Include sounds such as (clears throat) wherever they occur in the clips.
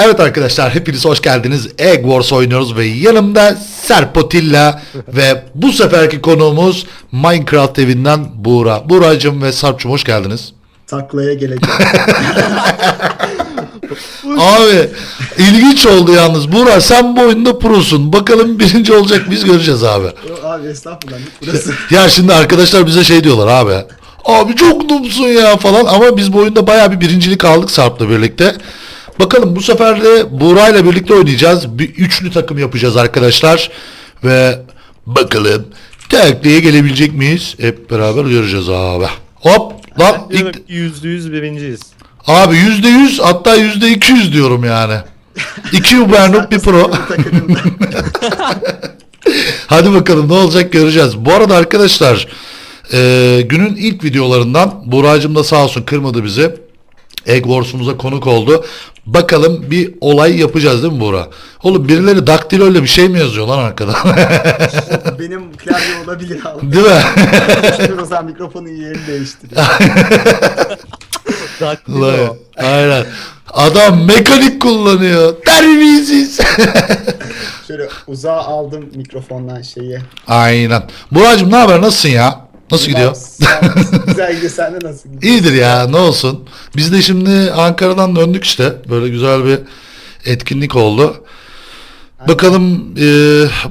Evet arkadaşlar hepiniz hoş geldiniz. Egg Wars oynuyoruz ve yanımda Serpotilla (laughs) ve bu seferki konuğumuz Minecraft evinden Buğra. Buğra'cığım ve Sarp'cığım hoş geldiniz. taklaya gelecek. (laughs) Abi ilginç oldu yalnız. Buğra sen bu oyunda prosun. Bakalım birinci olacak biz göreceğiz abi. Yo, abi estağfurullah burası. Ya şimdi arkadaşlar bize şey diyorlar abi. Abi çok noobsun ya falan ama biz bu oyunda bayağı bir birincilik aldık Sarp'la birlikte. Bakalım bu sefer de Buğra ile birlikte oynayacağız. Bir üçlü takım yapacağız arkadaşlar. Ve bakalım tekliğe gelebilecek miyiz? Hep beraber göreceğiz abi. Hop lan ilk- yüzde yüz birinciyiz. abi yüzde yüz hatta yüzde iki yüz diyorum yani. İki (laughs) Ubernuk bir pro. (laughs) Hadi bakalım ne olacak göreceğiz. Bu arada arkadaşlar e, günün ilk videolarından Buracım da sağ olsun kırmadı bizi. Egg Wars'umuza konuk oldu. Bakalım bir olay yapacağız değil mi Buğra? Oğlum birileri daktilo ile bir şey mi yazıyor lan arkada? (laughs) Benim klavye olabilir abi. değil mi? O zaman mikrofonun yerini değiştir. (laughs) Ulan, Daktilo. Aynen. Adam mekanik kullanıyor. Terbiyesiz. Şöyle uzağa aldım mikrofondan şeyi. Aynen. Buracım ne haber? Nasılsın ya? Nasıl gidiyor? Güzel gidiyor. Sende nasıl gidiyor? İyidir ya ne olsun. Biz de şimdi Ankara'dan döndük işte. Böyle güzel bir etkinlik oldu. Bakalım e,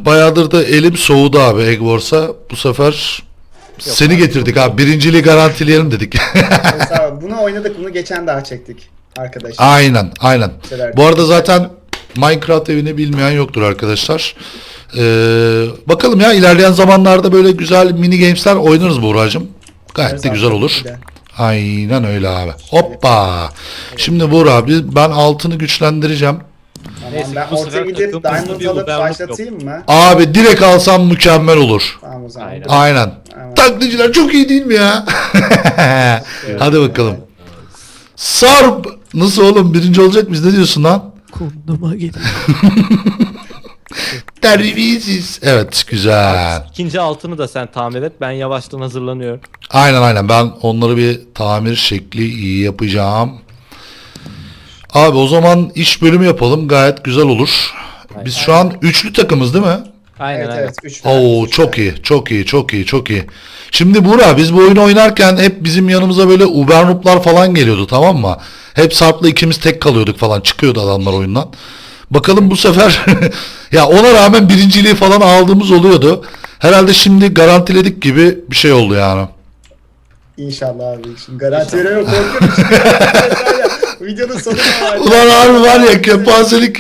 bayağıdır da elim soğudu abi Egg Wars'a. Bu sefer seni getirdik abi. Birinciliği garantileyelim dedik. Mesela bunu oynadık. Bunu geçen daha çektik. Arkadaşlar. aynen aynen. Bu arada zaten Minecraft evini bilmeyen yoktur arkadaşlar. E, bakalım ya ilerleyen zamanlarda böyle güzel mini gamesler oynarız Buğra'cığım. Gayet de güzel olur. Aynen öyle abi. Hoppa. Şimdi Buğra abi ben altını güçlendireceğim. Tamam, Neyse, ben ortaya gidip diamond alıp başlatayım mı? Abi direkt alsam mükemmel olur. Tamam o zaman. Aynen. Aynen. Aynen. Taklitçiler çok iyi değil mi ya? (laughs) Hadi bakalım. Sarp nasıl oğlum birinci olacak biz ne diyorsun lan? Kunduma geliyor. (laughs) Terbiyesiz. Evet güzel. İkinci altını da sen tamir et. Ben yavaştan hazırlanıyorum. Aynen aynen ben onları bir tamir şekli iyi yapacağım. Abi o zaman iş bölümü yapalım gayet güzel olur. Biz şu an üçlü takımız değil mi? Aynen Evet aynen. evet. Üç Oo çok iyi, çok iyi, çok iyi, çok iyi. Şimdi Buğra biz bu oyunu oynarken hep bizim yanımıza böyle Ubernuplar falan geliyordu tamam mı? Hep Sarp'la ikimiz tek kalıyorduk falan çıkıyordu adamlar oyundan. Bakalım bu sefer (laughs) ya ona rağmen birinciliği falan aldığımız oluyordu. Herhalde şimdi garantiledik gibi bir şey oldu yani. İnşallah abi. Şimdi garanti. Korkuyorum. Ya, (laughs) (laughs) Videonun sonunda var. Ulan harbi var ya kepazelik.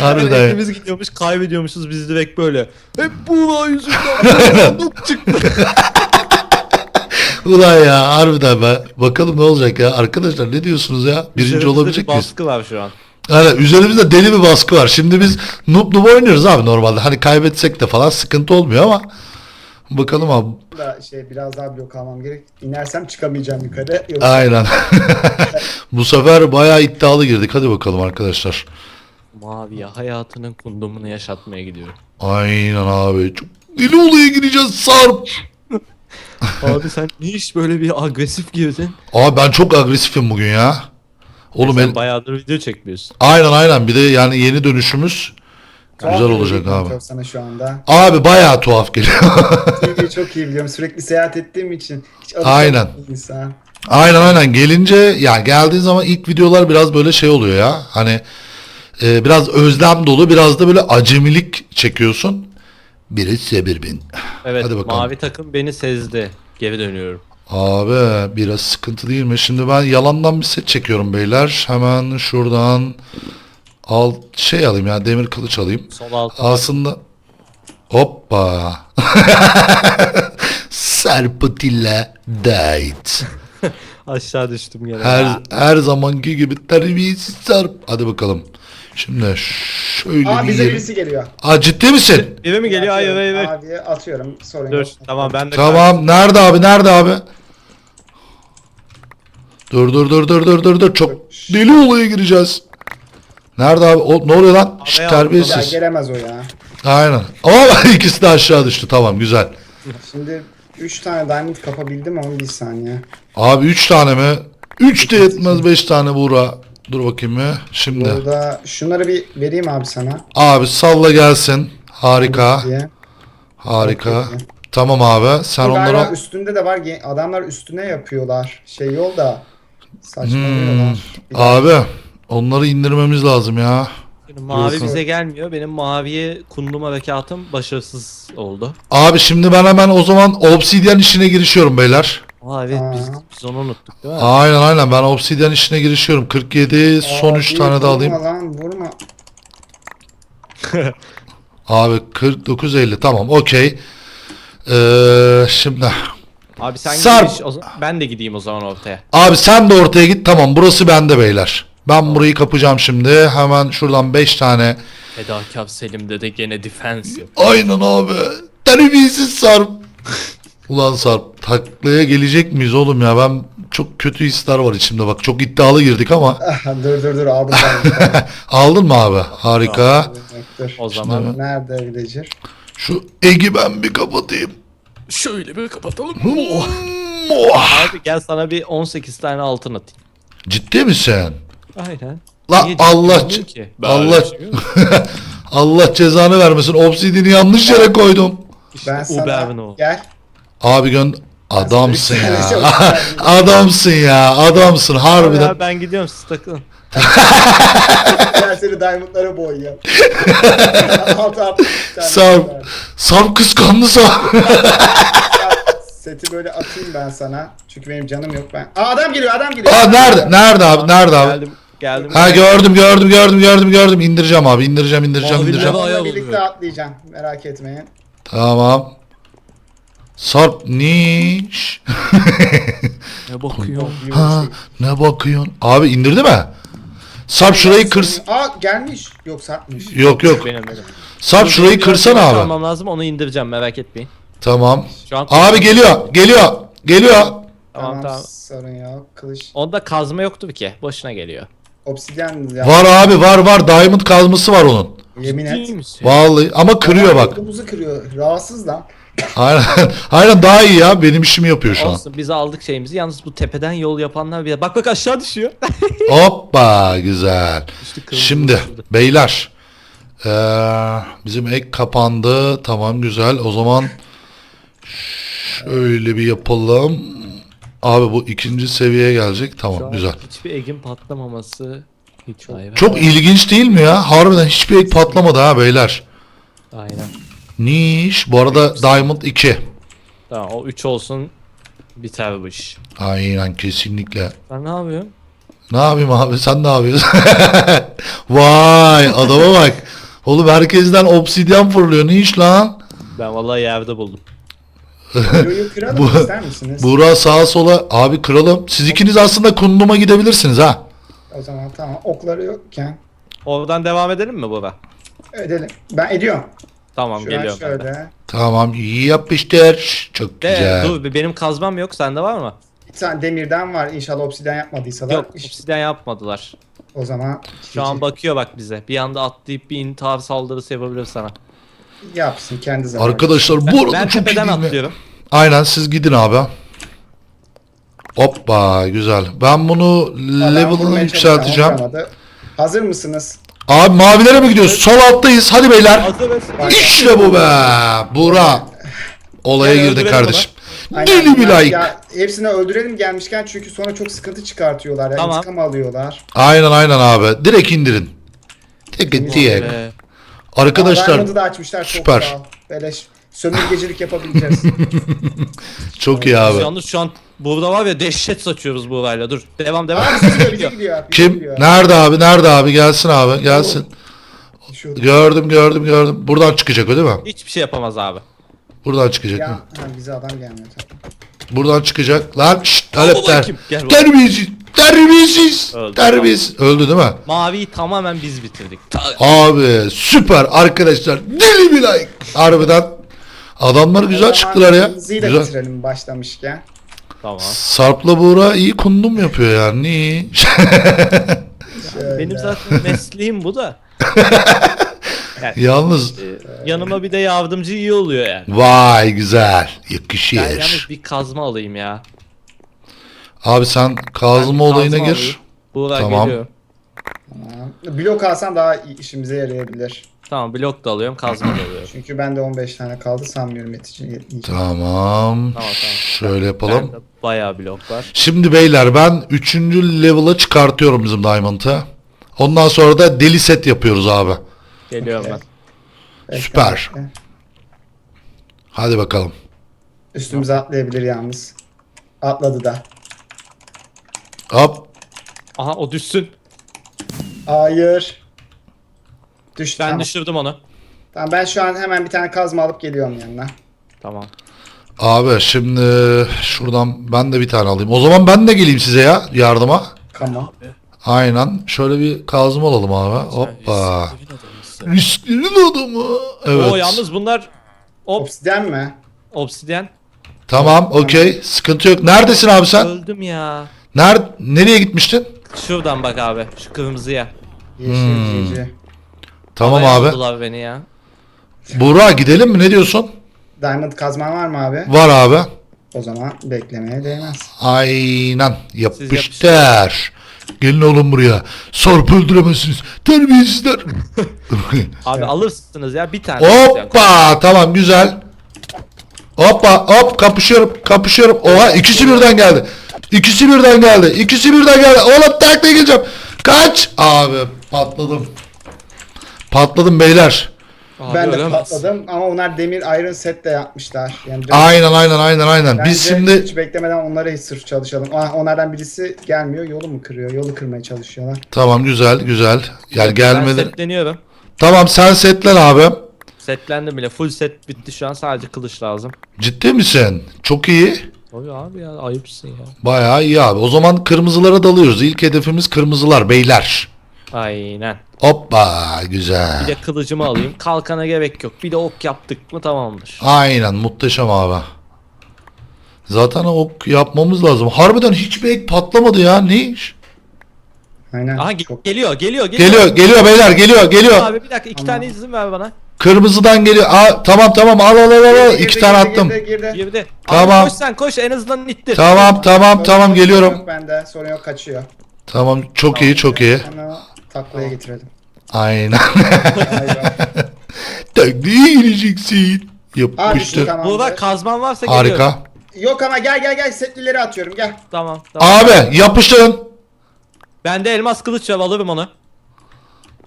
Harbiden. Hepimiz gidiyormuş kaybediyormuşuz biz direkt böyle. Hep bu yüzünden. Noob çıktı. Ulan ya harbiden be. Bakalım ne olacak ya. Arkadaşlar ne diyorsunuz ya? Birinci Üzerimizde olabilecek bir miyiz? baskı var şu an. Yani üzerimizde deli bir baskı var. Şimdi biz noob noob oynuyoruz abi normalde. Hani kaybetsek de falan sıkıntı olmuyor ama bakalım abi. Da şey biraz daha blok almam gerek. İnersem çıkamayacağım yukarı. Yoksa Aynen. (laughs) Bu sefer bayağı iddialı girdik. Hadi bakalım arkadaşlar. Maviye hayatının kundumunu yaşatmaya gidiyorum. Aynen abi. Çok deli olaya gireceğiz Sarp. Abi sen niye hiç böyle bir agresif girdin? Abi ben çok agresifim bugün ya. Oğlum sen el... bayağıdır video çekmiyorsun. Aynen aynen. Bir de yani yeni dönüşümüz tuhaf güzel olacak abi. Sana şu anda. Abi bayağı tuhaf geliyor. (laughs) Çok iyi biliyorum. Sürekli seyahat ettiğim için. Hiç Aynen. insan. Aynen aynen gelince ya geldiğin zaman ilk videolar biraz böyle şey oluyor ya hani e, biraz özlem dolu biraz da böyle acemilik çekiyorsun. Biri sebir bin. Evet Hadi bakalım. mavi takım beni sezdi. Geri dönüyorum. Abi biraz sıkıntı değil mi? Şimdi ben yalandan bir set çekiyorum beyler. Hemen şuradan al şey alayım ya demir kılıç alayım. Sol altta Aslında hoppa. (laughs) Serpatilla died. (laughs) aşağı düştüm gene. Her Ya. her zamanki gibi terbiyesiz sarp. Hadi bakalım. Şimdi şöyle Aa bir bize yere- birisi geliyor. Aa ciddi misin? Biri mi geliyor? Hayır hayır hayır. Abiye atıyorum. Sorun Dur yok. tamam ben de Tamam. Nerede abi? Nerede abi? Dur dur dur dur dur dur dur. Çok deli olaya gireceğiz. Nerede abi? O, ne oluyor lan? Ya terbiyesiz. gelemez o ya. Aynen. Ama (laughs) ikisi de aşağı düştü. Tamam güzel. Şimdi 3 tane diamond kapabildim ama bir saniye. Abi 3 tane mi? 3 de yetmez 5 tane Buğra. Dur bakayım mı? Şimdi. Burada şunları bir vereyim abi sana. Abi salla gelsin. Harika. Diye. Harika. Tamam abi. Sen galiba onlara... üstünde de var. Ge- Adamlar üstüne yapıyorlar. Şey yolda. Saçmalıyorlar. Dakika. Abi onları indirmemiz lazım ya. Mavi Diyorsun. bize gelmiyor. Benim maviye kundum harekatım başarısız oldu. Abi şimdi ben hemen o zaman Obsidian işine girişiyorum beyler. Aa evet Aa. biz, biz onu unuttuk değil mi? Aynen aynen ben Obsidian işine girişiyorum. 47 son 3 Abi, tane de alayım. Vurma lan vurma. (laughs) Abi 49 50 tamam okey. Ee, şimdi Abi sen Sarp. gidiş, o zaman- ben de gideyim o zaman ortaya. abi sen de ortaya git tamam burası bende beyler. Ben burayı kapacağım şimdi. Hemen şuradan 5 tane. Fedakar Selim'de de gene defense yok. Aynen abi. Terbiyesiz Sarp. (laughs) Ulan Sarp taklaya gelecek miyiz oğlum ya? Ben çok kötü hisler var içimde bak. Çok iddialı girdik ama. (laughs) dur dur dur aldım ben. (laughs) Aldın mı abi? Harika. dur. O zaman Nerede villager? Şu Egi ben bir kapatayım. Şöyle bir kapatalım. Abi gel sana bir 18 tane altın atayım. Ciddi misin? Aynen. La Niye Allah ciddi ce- olmuyor ki? Ben Allah öyle. (laughs) Allah cezanı vermesin. Obsidian'i yanlış yere koydum. İşte Ben sana Uberno. gel. Abi gön adamsın sana (laughs) bir ya. adamsın ya. Adamsın harbiden. Ya ben gidiyorum siz takılın. (laughs) Gel seni diamondlara boyayacağım. (laughs) Var. Sarp kıskandı Sarp. Seti böyle atayım ben sana. Çünkü benim canım yok ben. Aa adam geliyor adam geliyor. Aa nerede? Nerede abi? Nerede abi? Geldim. Geldim. Ha gördüm gördüm gördüm gördüm gördüm. İndireceğim abi. indireceğim indireceğim Mavi indireceğim. Onunla birlikte atlayacağım. Merak etmeyin. Tamam. Sarp niş. Ne bakıyor? (laughs) ha ne bakıyorsun? Abi indirdi mi? Sarp şurayı kırs. Aa gelmiş. Yok satmış. Yok yok. Benim benim. Sarp şurayı kırsana abi. Almam lazım onu indireceğim merak etmeyin. Tamam. Şu an Abi geliyor. Geliyor. Geliyor. Tamam Tamam, tamam. sorun yok. Kılıç. Onda kazma yoktu bir ki. Boşuna geliyor. Obsidyen ya. Var abi var var. Diamond kazması var onun. Yemin et. Vallahi ama kırıyor bak. Domuzu kırıyor. Rahatsız lan. Aynen. (laughs) Aynen daha iyi ya. Benim işimi yapıyor şu an. Olsun biz aldık şeyimizi. Yalnız bu tepeden yol yapanlar bir bak bak aşağı düşüyor. (laughs) Hoppa güzel. Kırmızı Şimdi düşürdü. beyler. Eee, bizim ek kapandı. Tamam güzel. O zaman şöyle bir yapalım. Abi bu ikinci seviyeye gelecek. Şu Tamam an güzel. Hiçbir egin patlamaması hiç hayır. Çok ilginç değil mi ya? Harbiden hiçbir ek patlamadı ha beyler. Aynen. Niş. Bu arada Diamond 2. Tamam o 3 olsun biter bu iş. Aynen kesinlikle. Ben ne yapıyorum? Ne yapayım abi sen ne yapıyorsun? (laughs) Vay adama bak. Oğlum herkesten obsidyen fırlıyor. Ne iş lan? Ben vallahi yerde buldum. Yoyu kıralım Bu- ister misiniz? Buğra sağa sola abi kıralım. Siz ikiniz aslında kunduma gidebilirsiniz ha. O zaman tamam. Okları yokken. Oradan devam edelim mi baba? Edelim. Ben ediyorum. Tamam Şu an geliyorum. ben de. şöyle. Tamam iyi yapıştır. Çok De, güzel. dur benim kazmam yok sende var mı? Bir tane demirden var. İnşallah obsidyen yapmadıysalar. Yok İşte obsidyen yapmadılar. o zaman Şu an bakıyor bak bize. Bir anda atlayıp bir intihar saldırısı yapabilir sana. yapsın kendi zamanı. Arkadaşlar bu arada ben çok iyi tepeden değil mi? atlıyorum. Aynen siz gidin abi. Hoppa güzel. Ben bunu Adam level'ını vurmaya yükselteceğim. vuramadı. Hazır mısınız? Abi mavilere mi gidiyoruz? Sol alttayız. Hadi beyler. İşte bu be. Buğra. Olaya girdin öldürelim kardeşim. Aynen. Deli bir Ya- like. Ya, hepsini öldürelim gelmişken çünkü sonra çok sıkıntı çıkartıyorlar. Yani Tamam. intikam alıyorlar. Aynen aynen abi. Direkt indirin. Tek tek. Ee, Arkadaşlar Diamond'ı da açmışlar çok süper. ol. Beleş. Sömürgecilik yapabileceğiz. (laughs) çok iyi abi. Yalnız şu an burada var ya dehşet saçıyoruz bu olayla. Dur. Devam devam. Abi bize gidiyor, bize gidiyor. bize Kim? gidiyor. Nerede abi? Nerede abi? Gelsin abi. Gelsin. Şu, Gördüm gördüm gördüm. Buradan çıkacak o değil mi? Hiçbir şey yapamaz abi. Buradan çıkacak. ya, Hı. ha, bize adam gelmiyor tabii. Buradan çıkacak. Lan şşt Al Talepler. bakayım, gel bakayım. Terbiyesiz. Terbiyesiz. Öldü, Terbiyesiz. Öldü değil mi? Maviyi tamamen biz bitirdik. Ta- Abi süper arkadaşlar. Deli bir like. Harbiden. Adamlar güzel çıktılar ya. Güzel. bitirelim başlamışken. Tamam. Sarp'la Buğra iyi kundum yapıyor yani. İyi. Şöyle. Benim zaten mesleğim bu da. (laughs) Yalnız Ee, yanıma bir de yardımcı iyi oluyor yani. vay güzel. Ben Yakışır. yalnız bir kazma alayım ya. Abi sen kazma Ben olayına kazma gir. alayım. Buğra Tamam. geliyor. Tamam. Blok alsam daha işimize yarayabilir. Tamam blok da alıyorum kazma da alıyorum. Çünkü bende 15 tane kaldı sanmıyorum yetmeyecek. Tamam. Tamam, tamam. Şöyle yapalım. Bayağı blok var. Şimdi beyler ben 3. level'a çıkartıyorum bizim Diamond'ı. Ondan sonra da deli set yapıyoruz abi. Geliyorum ben. Süper. bekle. Hadi bakalım. Üstümüze atlayabilir yalnız. Atladı da. Hop. Aha o düşsün. Hayır. Düştü. Ben tamam. düşürdüm onu. Tamam ben şu an hemen bir tane kazma alıp geliyorum yanına. Tamam. Abi şimdi şuradan ben de bir tane alayım. O zaman ben de geleyim size ya yardıma. Kama. Aynen. Şöyle bir kazma alalım abi. Hoppa. Risklerin adamı. Evet. Oo yalnız bunlar Obsidyen mi? obsidyen. Tamam okey. Sıkıntı yok. Neredesin abi sen? Öldüm ya. Ner nereye gitmiştin? Şuradan bak abi. Şu kırmızıya. Yeşil Hmm. cici. Tamam Havaya abi. aldılar beni ya. Buğra gidelim mi? Ne diyorsun? Diamond kazman var mı abi? Var abi. O zaman beklemeye değmez. Aynen. Yapıştır. yapıştırın. Gelin oğlum buraya. Sarp öldüremezsiniz. Terbiyesizler. (laughs) Abi alırsınız ya bir tane. Hoppa. Tamam güzel. Hoppa hop kapışıyorum kapışıyorum. Oha ikisi birden geldi. İkisi birden geldi. İkisi birden geldi. Oğlum takla geleceğim. Kaç. Abi patladım. Patladım beyler. Abi ben de ölemez. patladım ama onlar demir iron set de yapmışlar. Yani Aynen aynen aynen aynen. Bence Biz şimdi hiç beklemeden onlara hiç sırf çalışalım. Ah, onlardan birisi gelmiyor yolu mu kırıyor? Yolu kırmaya çalışıyorlar. tamam güzel güzel. Yani Ben gelmeden. setleniyorum. Tamam sen setlen abi. Setlendim bile. Full set bitti şu an. Sadece kılıç lazım. Ciddi misin? Çok iyi. Oy abi ya ayıpsın ya. Bayağı iyi abi. O zaman kırmızılara dalıyoruz. İlk hedefimiz kırmızılar beyler. Aynen. Hoppa güzel. Bir de kılıcımı alayım. Kalkana gerek yok. Bir de ok yaptık mı tamamdır. Aynen muhteşem abi. Zaten ok yapmamız lazım. Harbiden hiçbir ek patlamadı ya. Ne iş? Aynen. Aha ge- Çok geliyor geliyor geliyor. Geliyor geliyor beyler geliyor geliyor. Abi bir dakika iki Tamam. tane izin ver bana. Kırmızıdan geliyor. Aa, tamam tamam al al al al. Girdi, İki girdi, tane girdi, attım. Girdi, girdi. Girdi. Tamam. Abi koş sen koş en azından ittir. Tamam tamam Sorun tamam yok, geliyorum. Yok bende. Sorun yok kaçıyor. Tamam çok iyi çok iyi. Onu taklaya getirelim. Aynen. Aynen. Taklaya gireceksin. Abi Yapıştır. tamamdır. Burada kazman varsa geliyorum. Harika. Yok ama gel gel gel setlileri atıyorum gel. Tamam tamam. Abi yapıştırın. Bende elmas kılıç var alırım onu.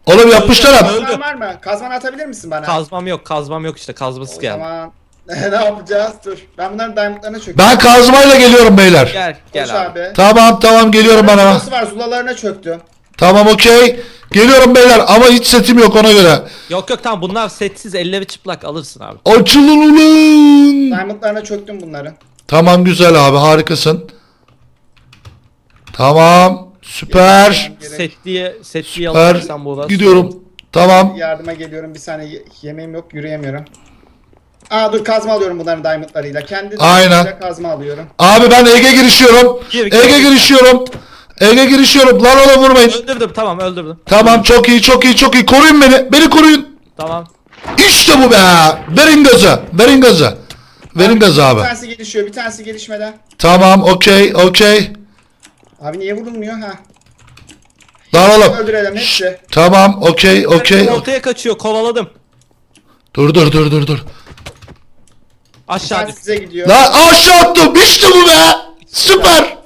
Oğlum yapıştırın. Kazman var mı? Kazman atabilir misin bana? Kazmam yok kazmam yok işte kazması o geldi. zaman (laughs) ne yapacağız? Dur. Ben bunların diamondlarına çöktüm. Ben kazmayla geliyorum beyler. Gel Koş gel abi. abi. Tamam tamam geliyorum ben hemen. Nasıl var? Zulalarına çöktüm. Tamam okey. Geliyorum beyler ama hiç setim yok ona göre. Yok yok tamam bunlar setsiz elleri çıplak alırsın abi. Açılın ulan. Diamondlarına çöktüm bunların. Tamam güzel abi harikasın. Tamam süper. Gerek- Setliye setliye Süper. alırsan bu Gidiyorum. Tamam. Yardıma geliyorum. Bir saniye ye- yemeğim yok. Yürüyemiyorum. Aa dur kazma alıyorum bunların diamondlarıyla. Kendi Aynen. diamondlarıyla kazma alıyorum. Abi ben Ege girişiyorum. Gir, gir. Ege girişiyorum. Ege girişiyorum. Lan oğlum vurmayın. Öldürdüm tamam öldürdüm. Tamam çok iyi çok iyi çok iyi. Koruyun beni. Beni koruyun. Tamam. İşte bu be. Verin gazı. Verin gazı. Verin gazı Bir abi. tanesi gelişiyor. Bir tanesi gelişmeden. Tamam okey okey. Abi niye vurulmuyor ha? Lan oğlum. Öldürelim hepsi. Tamam okey okey. Ortaya kaçıyor kovaladım. Dur dur dur dur dur. Bir Aşağı tanesi size gidiyor. Lan aşağı attım. İşte bu be. Süper.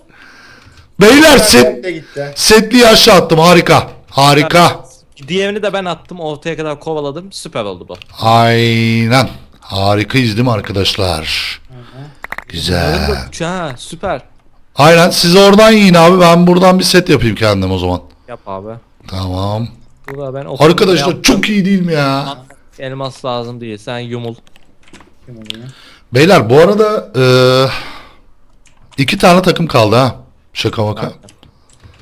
Beyler set, de gitti. setliyi aşağı attım. Harika. Harika. Diğerini de ben attım ortaya kadar kovaladım. Süper oldu bu. Aynen. Harikayız değil mi arkadaşlar? Güzel. Üç ha süper. Aynen siz oradan yiyin abi. Ben buradan bir set yapayım kendim o zaman. Yap abi. Tamam. Burada ben Arkadaşlar yaptım. çok iyi değil mi ya? Elmas lazım değil. Sen yumul. Beyler bu arada eee, iki tane takım kaldı ha. Şaka maka.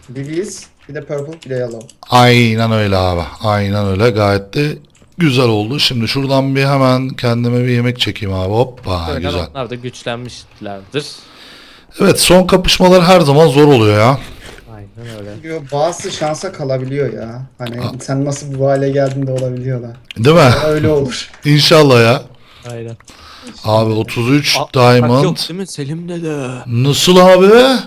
Bir biz, bir de purple, bir de yellow. Aynen öyle abi. Aynen öyle. Gayet de güzel oldu. Şimdi şuradan bir hemen kendime bir yemek çekeyim abi. Hoppa Böyle güzel. onlar da güçlenmişlerdir. Evet son kapışmalar her zaman zor oluyor ya. Aynen öyle. Diyor, bazısı şansa kalabiliyor ya. Hani sen nasıl bu hale geldin de olabiliyor da. Değil mi? Öyle olur. (laughs) İnşallah ya. Aynen. Abi 33 Aa, bak diamond. Yok değil mi Selim'de de. Nasıl abi?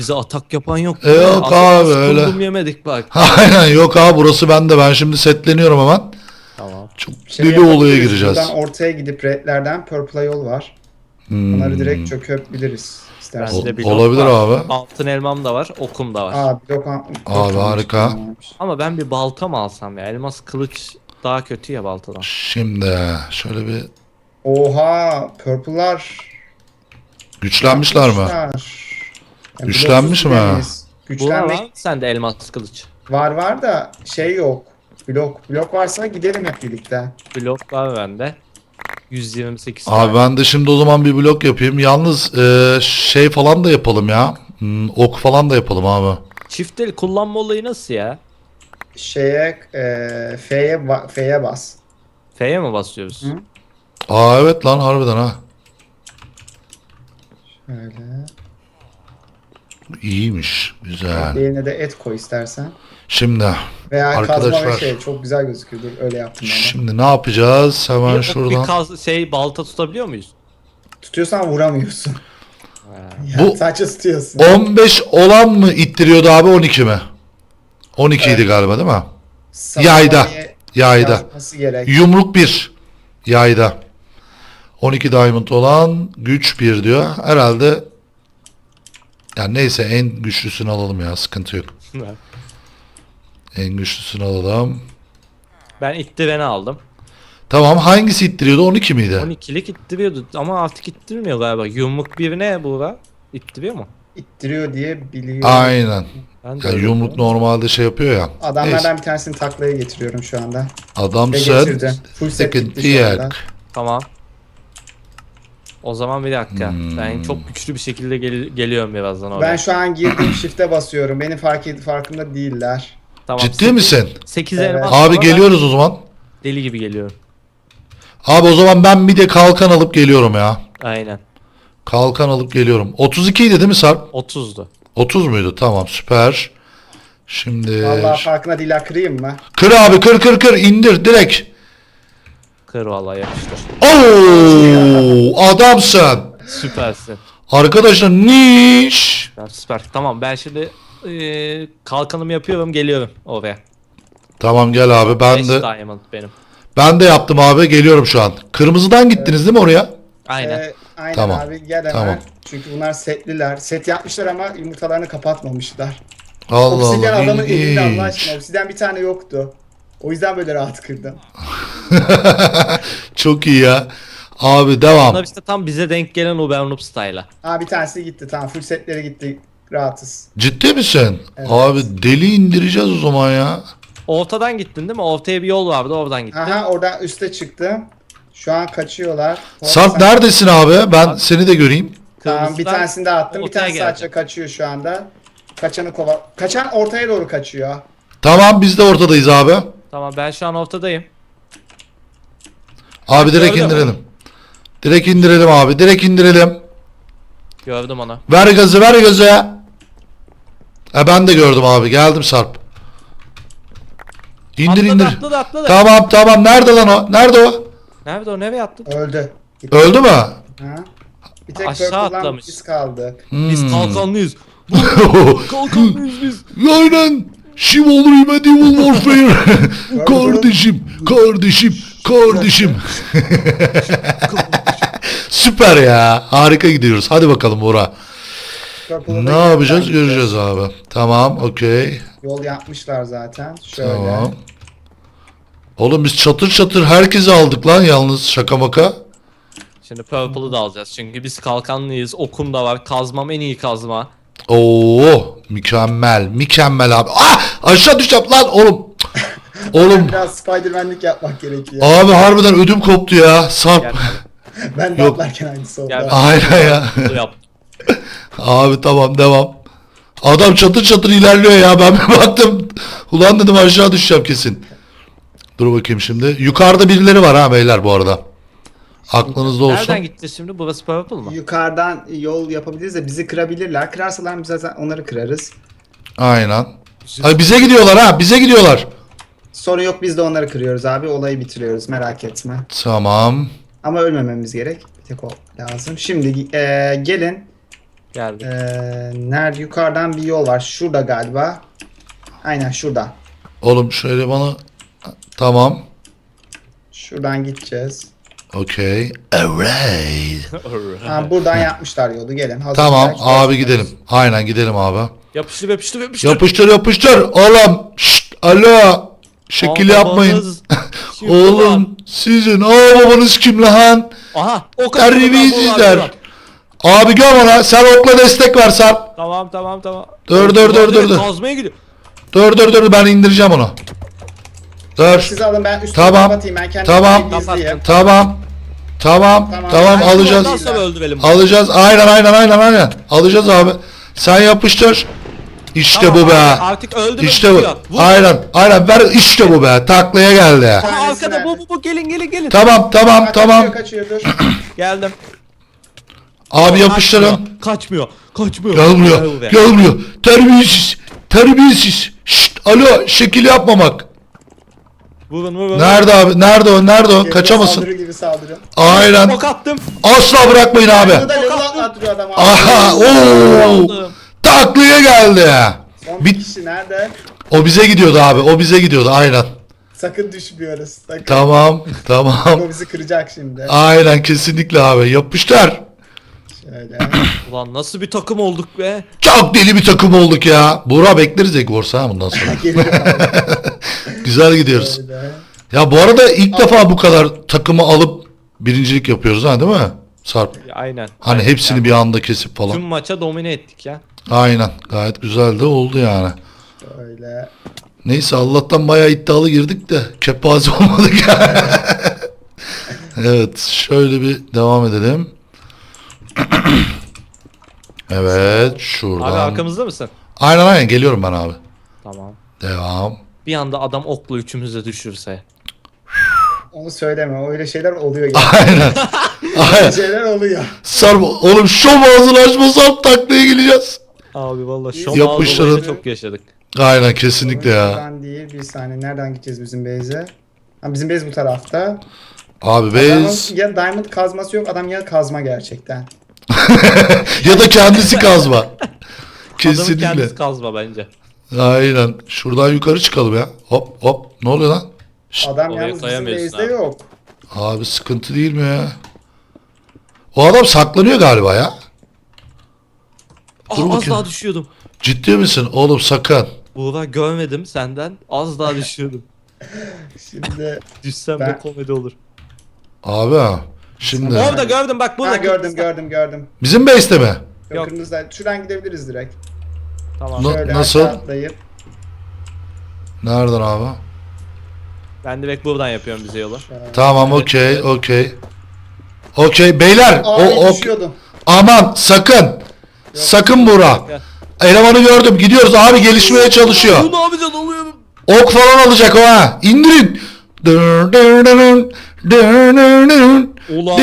Bize atak yapan yok. E, yok Atak abi, öyle. yemedik bak. (laughs) Aynen yok abi burası bende. Ben şimdi setleniyorum hemen. Tamam. Çok Şey deli olaya yapabiliriz, gireceğiz. Buradan ortaya gidip redlerden purple'a yol var. Hmm. Onları direkt çökebiliriz. İstersen. Bende blok olabilir var. abi. Altın elmam da var, okum da var. Aa blok Abi, harika. Ama ben bir balta mı alsam ya? Elmas kılıç daha kötü ya baltadan. Şimdi şöyle bir Oha purple'lar. güçlenmişler mi? Yani Güçlenmiş mi? bilemeyiz. Bu var Güçlenmek lan sende elmas kılıç. var var da şey yok. Blok. Blok varsa gidelim hep birlikte. Blok var bende. 128 Abi tane. ben de şimdi o zaman bir blok yapayım. Yalnız e, şey falan da yapalım ya. Hmm, ok falan da yapalım abi. Çift el kullanma olayı nasıl ya? Şeye e, F'ye ba- F'ye bas. F'ye mi basıyoruz? Hı. Aa evet lan harbiden ha. Öyle. İyiymiş. Güzel. Diğerine de et koy istersen. Şimdi Veya kazma Arkadaşlar. ve şey çok güzel gözüküyor. Dur, öyle yaptım ben. şimdi ne yapacağız? Hemen Bir, ok, şuradan. bir kaz, şey balta tutabiliyor muyuz? Tutuyorsan vuramıyorsun. Ya, Bu- sadece tutuyorsun. 15 olan mı ittiriyordu abi 12 mi? 12 idi galiba değil mi? Yayda. Yayda. Yumruk 1. Yayda. 12 diamond olan güç 1 diyor. Herhalde yani neyse en güçlüsünü alalım ya sıkıntı yok. En güçlüsünü alalım. ben ittireni aldım. Tamam hangisi ittiriyordu 12 miydi? 12'lik ittiriyordu ama artık ittirmiyor galiba. Yumruk bir ne bu İttiriyor mu? İttiriyor diye biliyorum. Aynen. Ben de öyle yumruk yapıyorum. normalde şey yapıyor ya. Adamlardan bir tanesini taklaya getiriyorum şu anda. Adam Ve sen getirdi. Full set şu anda. yok. Tamam. O zaman bir dakika. Hmm. Ben çok güçlü bir şekilde gel- geliyorum birazdan oraya. Ben şu an girdiğim shift'e basıyorum. Benim fark farkında değiller. tamam, Ciddi misin? 8 Evet. elmas Abi sonra geliyoruz o zaman. ben Deli gibi geliyorum. Abi o zaman ben bir de kalkan alıp geliyorum ya. Aynen. Kalkan alıp geliyorum. 32 idi değil mi Sarp? 30'du. 30 muydu? Tamam süper. Şimdi Vallahi farkında değiller kırayım mı? kır abi kır kır kır indir direkt. Kır vallahi yapıştır. Oo adamsın. Süpersin. Arkadaşlar niş. Süper, süper. Tamam ben şimdi eee, kalkanımı yapıyorum geliyorum oraya. Tamam gel abi ben 5 de diamond benim. ben de yaptım abi geliyorum şu an. Kırmızıdan gittiniz değil mi oraya? Aynen. Ee, aynen Tamam. abi gel hemen. Tamam. Çünkü bunlar setliler. Set yapmışlar ama yumurtalarını kapatmamışlar. Allah Obsidyen Allah adamın elinde Allah ilginç. aşkına. Obsidyen bir tane yoktu. O yüzden böyle rahat kırdım. (laughs) Çok iyi ya. Abi devam. Bunlar işte tam bize denk gelen Uber Noob style'a. Ha bir tanesi gitti tamam. Full setleri gitti. Rahatız. Ciddi misin? Evet. Abi deli indireceğiz o zaman ya. Ortadan gittin değil mi? Ortaya bir yol vardı oradan gittin. Aha oradan üste çıktım. Şu an kaçıyorlar. Sarp Sen- neredesin abi? Ben seni de göreyim. Tamam bir Kırmızıdan tanesini de attım. Bir ortaya tanesi sadece geldi. kaçıyor şu anda. Kaçanı kova... Kaçan ortaya doğru kaçıyor. Tamam biz de ortadayız abi. Tamam ben şu an ortadayım. Abi direkt Gördün mü? indirelim. Direkt indirelim abi. Direkt indirelim. Gördüm onu. Ver gazı ver gazı. E ben de gördüm abi. Geldim Sarp. İndir atladı, indir. atladı atladı. Tamam tamam. Nerede lan o? Nerede o? Nerede o? Nereye attın? Öldü. Gitti. Öldü mü? Ha? Bir tek Aşağı Purple'dan atlamış. biz kaldık. Biz Hmm. kalkanlıyız. (laughs) Kalkanlıyız biz. Aynen. Chivalry Medieval Warfare. kardeşim, kardeşim, kardeşim. (laughs) Süper ya. Harika gidiyoruz. Hadi bakalım Bora. Ne yapacağız gideceğiz. göreceğiz abi. Tamam okey. Yol yapmışlar zaten. Şöyle. Tamam. Oğlum biz çatır çatır herkesi aldık lan yalnız şaka maka. Şimdi Purple'ı da alacağız çünkü biz kalkanlıyız. Okum da var. Kazmam en iyi kazma. Oo mükemmel mükemmel abi. Ah aşağı düşeceğim lan oğlum. Oğlum (laughs) Biraz Spiderman'lik yapmak gerekiyor. abi harbiden ödüm koptu ya. Sarp. (laughs) Ben de Yok. atlarken aynısı oldu. Gel. Aynen ya. Yap. Abi tamam devam. Adam çatır çatır ilerliyor ya ben bir baktım. Ulan dedim aşağı düşeceğim kesin. Dur bakayım şimdi. Yukarıda birileri var ha beyler bu arada. Aklınızda olsun. Nereden gitti şimdi? Burası Purple mı? Yukarıdan yol yapabiliriz de bizi kırabilirler. Kırarsalar biz zaten onları kırarız. Aynen. Ay bize gidiyorlar ha bize gidiyorlar. Sorun yok biz de onları kırıyoruz abi. Olayı bitiriyoruz merak etme. Tamam. Ama ölmememiz gerek. Bir tek o lazım. Şimdi e, gelin. Geldik. Ee, nerede? Yukarıdan bir yol var. Şurada galiba. Aynen şurada. Oğlum şöyle bana... Tamam. Şuradan gideceğiz. Okey. Alright. Ha, buradan yapmışlar yolu. Gelin. Hazır Tamam belki abi gidelim. Aynen gidelim abi. Yapıştır yapıştır yapıştır. Yapıştır yapıştır. Oğlum. Şşt. Alo. Şekil Aa, yapmayın. (laughs) kim Oğlum sizin. Aa babanız kim lan? Aha o kadar. Terbiyesizler. Abi gel bana. Sen okla destek ver Sarp. Tamam tamam tamam. Dur, dur, dur, dur, dur. Kazmaya gidiyor. Dur dur dur ben indireceğim onu. Dur. Siz alın ben üstüne Tamam. kapatayım. Ben kendimi Tamam. gizleyeyim. Tamam. Tamam. Tamam. Tamam alacağız. şuradan- Ondan sonra öldürelim. Alacağız. Aynen aynen aynen aynen. Alacağız abi. Sen yapıştır. İşte Tamam, bu be. Artık öldü mü? İşte bu. Vur. Aynen. Aynen ver işte bu be. Taklaya geldi. Tanesi arkada bu nerede? bu bu gelin gelin gelin. Tamam tamam Ha, tamam. Kaçıyor kaçıyor dur. (clears throat) Geldim. Abi yapıştırın. Kaçmıyor. Kaçmıyor. Gel buraya. Gel buraya. Terbiyesiz. Terbiyesiz. Şşt alo şekil yapmamak. Vurun vurun. Nerede abi? Nerede o? Nerede o? Kaçamasın. Saldırı gibi saldırı. Aynen. Ok attım. Asla bırakmayın abi. Burada level atlatıyor adam abi. Aha. Oo. Aldım. Taklaya geldi. Son Bir- bir kişi nerede? O bize gidiyordu abi. O bize gidiyordu. Aynen. Sakın düşmüyoruz. Sakın. Tamam. Tamam. O bizi kıracak şimdi. Aynen kesinlikle abi. Yapıştır. Şöyle. Ulan nasıl bir takım olduk be. Çok deli bir takım olduk ya. Buğra bekleriz Egorsa ha bundan sonra. (laughs) Geliyor abi. (laughs) Güzel gidiyoruz. Şöyle. Ya bu arada ilk defa bu kadar takımı alıp birincilik yapıyoruz ha değil mi? Sarp. Aynen. Hani Aynen. hepsini bir anda kesip Tüm falan. maça domine ettik ya. Aynen. Gayet güzel de oldu yani. Şöyle. Neyse Allah'tan bayağı iddialı girdik de kepaze (laughs) olmadık. evet şöyle bir devam edelim. (clears throat) evet şuradan. Abi arkamızda mısın? Aynen aynen geliyorum ben abi. Tamam. Devam. Bir anda adam okla üçümüzü düşürse. Onu söyleme. Öyle şeyler oluyor (laughs) ya. Aynen. (laughs) Öyle şeyler oluyor. Sarp oğlum şom ağzını açmasam taklaya geleceğiz. Abi valla şu Yapıştırın. mağazaları çok yaşadık. Aynen kesinlikle ya. Buradan değil. Bir saniye. Nereden gideceğiz bizim base'e? Ha, bizim base bu tarafta. Abi Adamın bez ya diamond kazması yok. Adam ya kazma gerçekten. (laughs) ya da kendisi kazma. Adamın Kesinlikle. kendisi kazma bence. Aynen. Şuradan yukarı çıkalım ya. Hop hop. Ne oluyor lan? Şşt, Adam Oraya yalnız bizim kayamıyorsun base'de abi. yok. Abi sıkıntı değil mi ya? O adam saklanıyor galiba ya. Aa, Dur az bakayım. daha düşüyordum. Ciddi misin? Oğlum sakın. Buğra görmedim senden. Az daha (laughs) düşüyordum. Şimdi Düşsem Ben- de komedi olur. Abi şimdi Orada gördüm bak burada. ha, gördüm gördüm gördüm. bizim base'te mi? Yok, Yok. kırmızıda. Şuradan gidebiliriz direkt. Tamam. Na- Şöyle nasıl? aşağı atlayıp. Nereden abi? Ben direkt buradan yapıyorum bize yolu. Tamam okey okey. Okey beyler o, Abi o, düşüyordum. aman sakın. Sakın Buğra. Elemanı gördüm. Gidiyoruz abi gelişmeye çalışıyor. Ne yapacaksın oluyor? Ok falan alacak o ha. İndirin. Dur, dur, dur, dur, dur. Ulan.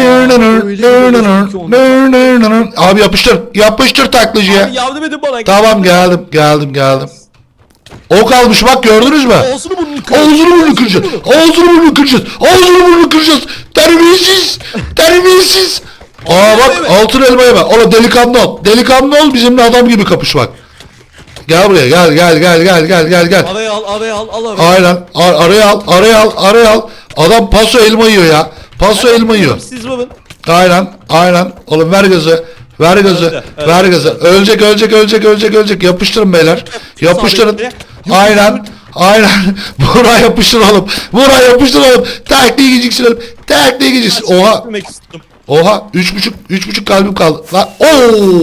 Abi yapıştır. Yapıştır taklacıya. Abi yardım edin bana. Tamam geldim geldim geldim. Ok almış bak gördünüz mü? Ağzını burnunu kır. Ağzını burnunu kıracağız. Ağzını burnunu kıracağız. Ağzını burnunu kıracağız. Terbiyesiz. Terbiyesiz. (laughs) Aa bak altın elmaya bak. Ola delikanlı ol. Delikanlı ol bizimle adam gibi kapış bak. Gel buraya gel gel gel gel gel gel gel. Araya al araya al al araya. Aynen. Ar- araya al, araya al, araya al. Adam paso elma yiyor ya. Paso elma yiyor. Siz vurun. Aynen, aynen. Oğlum ver gözü. Ver gözü. Öldü, öldü, ver gözü. öldü. Ölecek, ölecek, ölecek, ölecek, ölecek. Yapıştırın beyler. Yapıştırın. Aynen. Aynen. (laughs) Buraya yapıştıralım. Buraya yapıştıralım. Tekniği geciktirelim. Tekniği geciksin. Oha. Demek istedim. Oha. Üç buçuk, üç buçuk kalbim kaldı. Lan. Oo.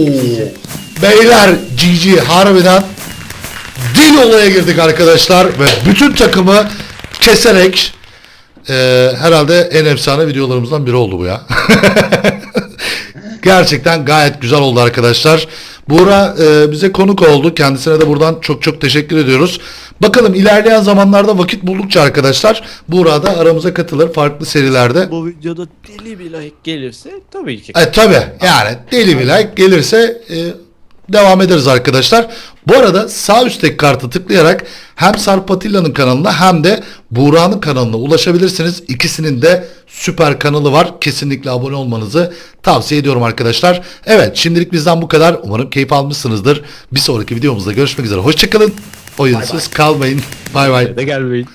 Beyler GG harbiden dil olaya girdik arkadaşlar ve bütün takımı keserek e, herhalde en efsane videolarımızdan biri oldu bu ya. (laughs) Gerçekten gayet güzel oldu arkadaşlar. Buğra e, bize konuk oldu. Kendisine de buradan çok çok teşekkür ediyoruz. Bakalım ilerleyen zamanlarda vakit buldukça arkadaşlar Buğra da aramıza katılır farklı serilerde. Bu videoda deli bir like gelirse tabii ki. E tabi yani deli bir like gelirse e, devam ederiz arkadaşlar. Bu arada sağ üstteki kartı tıklayarak hem Sarp Atilla'nın kanalına hem de Buğra'nın kanalına ulaşabilirsiniz. İkisinin de süper kanalı var. Kesinlikle abone olmanızı tavsiye ediyorum arkadaşlar. Evet şimdilik bizden bu kadar. Umarım keyif almışsınızdır. Bir sonraki videomuzda görüşmek üzere. Hoşçakalın. Oyunsuz kalmayın. Bay bay. De gelmeyin.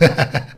(laughs)